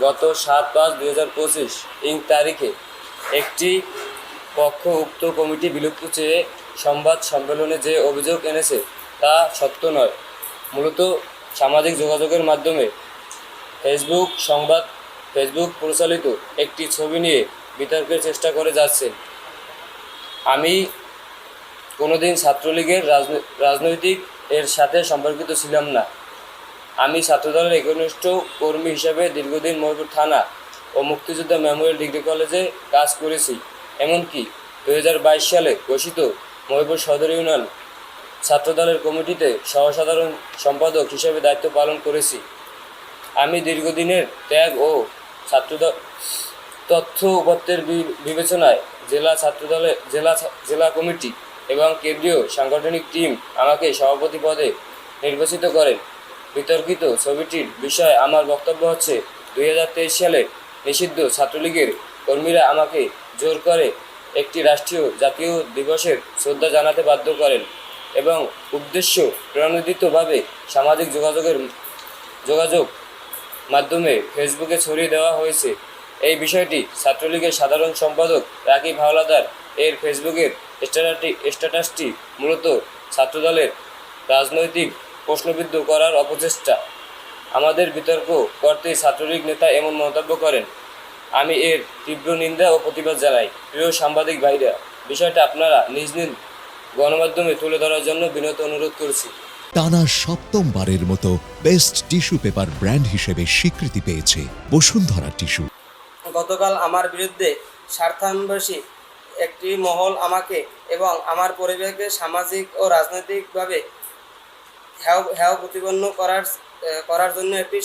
গত সাত পাঁচ দুই হাজার পঁচিশ ইং তারিখে একটি পক্ষ উক্ত কমিটি বিলুপ্ত চেয়ে সংবাদ সম্মেলনে যে অভিযোগ এনেছে তা সত্য নয়। মূলত সামাজিক যোগাযোগের মাধ্যমে ফেসবুক সংবাদ, ফেসবুক প্রচালিত একটি ছবি নিয়ে বিতর্কের চেষ্টা করে যাচ্ছে। আমি কোনোদিন ছাত্রলীগের রাজনৈ- রাজনৈতিক এর সাথে সম্পর্কিত ছিলাম না। আমি ছাত্রদলের একনিষ্ঠ কর্মী হিসাবে দীর্ঘদিন ময়ূরপুর থানা ও মুক্তিযোদ্ধা মেমোরিয়াল ডিগ্রি কলেজে কাজ করেছি। এমনকি দু হাজার বাইশ সালে ঘোষিত ময়ূরপুর সদর ইউনিয়ন ছাত্রদলের কমিটিতে সহসাধারণ সম্পাদক হিসেবে দায়িত্ব পালন করেছি। আমি দীর্ঘদিনের ত্যাগ ও ছাত্রদল তথ্য উপাত্তের বি- বিবেচনায় জেলা ছাত্রদলের জেলা জেলা কমিটি এবং কেন্দ্রীয় সাংগঠনিক টিম আমাকে সভাপতি পদে নির্বাচিত করেন। বিতর্কিত ছবিটির বিষয়ে আমার বক্তব্য হচ্ছে, দুই হাজার তেইশ সালে নিষিদ্ধ ছাত্রলীগের কর্মীরা আমাকে জোর করে একটি রাষ্ট্রীয় জাতীয় দিবসের শ্রদ্ধা জানাতে বাধ্য করেন এবং উদ্দেশ্য প্রণোদিতভাবে সামাজিক যোগাযোগের যোগাযোগ মাধ্যমে ফেসবুকে ছড়িয়ে দেওয়া হয়েছে। এই বিষয়টি ছাত্রলীগের সাধারণ সম্পাদক রাকিব হাওলাদার এর ফেসবুকের স্ট্যাটাসটি স্ট্যাটাসটি মূলত ছাত্রদলের রাজনৈতিক প্রশ্নবিদ্ধ করার অপচেষ্টা। আমাদের বিতর্ক করতে ছাত্রলীগ নেতা এমন মন্তব্য করেন। আমি এর তীব্র নিন্দা ও প্রতিবাদ জানাই। প্রিয় সাংবাদিক ভাইরা বিষয়টা আপনারা নিজ নিজ গণমাধ্যমে তুলে ধরার জন্য বিনত অনুরোধ করছি। টানা সপ্তমবারের মতো বেস্ট টিস্যু পেপার ব্র্যান্ড হিসেবে স্বীকৃতি পেয়েছে বসুন্ধরা টিস্যু। গতকাল আমার বিরুদ্ধে স্বার্থান্বেষী একটি মহল আমাকে এবং আমার পরিবারকে সামাজিক ও রাজনৈতিকভাবে হেয় প্রতিপন্ন করার করার জন্য একটি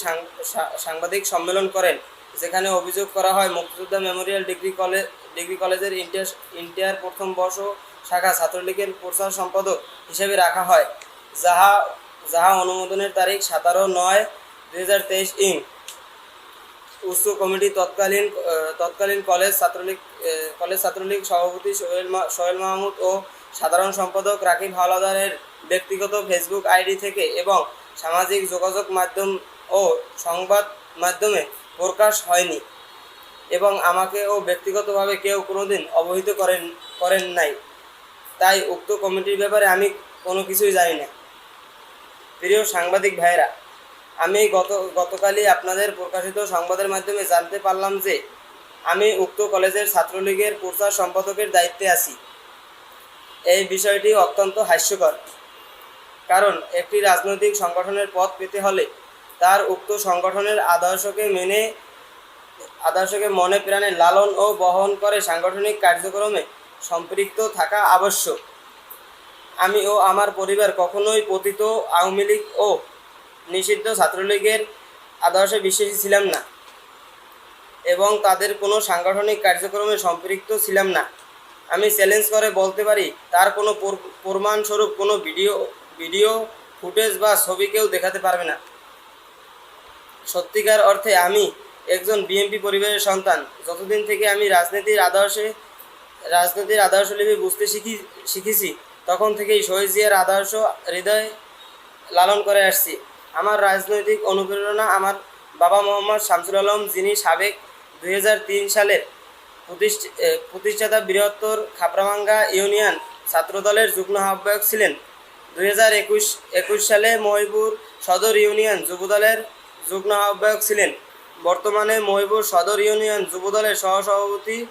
সাংবাদিক সম্মেলন করেন, যেখানে অভিযোগ করা হয় Muktijoddha memorial degree college degree কলেজের ইন্টার ইন্টার প্রথম বর্ষ শাখা ছাত্রলীগের প্রচার সম্পাদক হিসেবে রাখা হয়, যাহা যাহা অনুমোদনের তারিখ সতেরো নয় দুই হাজার তেইশ ইং। উচ্চ কমিটি তৎকালীন তৎকালীন কলেজ ছাত্রলীগ কলেজ ছাত্রলীগ সভাপতি সোহেল সোহেল মাহমুদ ও সাধারণ সম্পাদক রাকিব হাওলাদারের ব্যক্তিগত ফেসবুক আইডি থেকে এবং সামাজিক যোগাযোগ মাধ্যম ও সংবাদ মাধ্যমে প্রকাশ হয়নি এবং আমাকে ও ব্যক্তিগতভাবে কেউ কোনোদিন অবহিত করেন করেন নাই। তাই উক্ত কমিটির ব্যাপারে আমি কোনো কিছুই জানি না। প্রিয় সাংবাদিক ভাইরা আমি গত, গতকালই আপনাদের প্রকাশিত সংবাদের মাধ্যমে জানতে পারলাম যে আমি উক্ত কলেজের ছাত্রলীগের প্রচার সম্পাদকের দায়িত্বে আছি। এই বিষয়টি অত্যন্ত হাস্যকর, কারণ একটি রাজনৈতিক সংগঠনের পথ পেতে হলে তার উক্ত সংগঠনের আদর্শকে মেনে, আদর্শকে মনে প্রাণে লালন ও বহন করে সাংগঠনিক কার্যক্রমে সম্পৃক্ত থাকা আবশ্যক। আমি ও আমার পরিবার কখনোই পতিত আওয়ামী লীগ ও নিষিদ্ধ ছাত্রলীগের আদর্শে বিশ্বাসী ছিলাম না। এবং তাদের কোনো সাংগঠনিক কার্যক্রমে সম্পৃক্ত ছিলাম না। আমি চ্যালেঞ্জ করে বলতে পারি, তার কোনো প্রমাণস্বরূপ কোনো ভিডিও ভিডিও ফুটেজ বা ছবি কেউ দেখাতে পারবে না। সত্যিকার অর্থে আমি একজন বিএনপি পরিবারের সন্তান। যতদিন থেকে আমি রাজনীতির আদর্শে, রাজনীতির আদর্শলিপি বুঝতে শিখি, শিখেছি, তখন থেকেই শহীদ জিয়ার আদর্শ হৃদয়ে লালন করে আসছি। আমার রাজনৈতিক অনুপ্রেরণা আমার বাবা মোহাম্মদ শামসুল আলম যিনি সাবেক দুই হাজার তিন সালের প্রতিষ্ঠ- প্রতিষ্ঠাতা বৃহত্তর খাপড়াভাঙ্গা ইউনিয়ন ছাত্রদলের যুগ্ম আহ্বায়ক ছিলেন। দুই একুশ সালে মহিপুর সদর ইউনিয়ন যুবদলের যুগ্ম আহ্বায়ক ছিলেন। বর্তমানে মহিপুর সদর ইউনিয়ন যুবদলের সহসভাপতি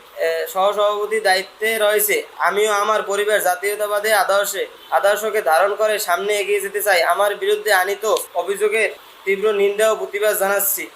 সহসভাপতি দায়িত্বে রয়েছে। আমিও আমার পরিবার জাতীয়তাবাদী আদর্শে, আদর্শকে ধারণ করে সামনে এগিয়ে যেতে চাই। আমার বিরুদ্ধে আনিত অভিযোগের তীব্র নিন্দা ও প্রতিবাদ জানাচ্ছি।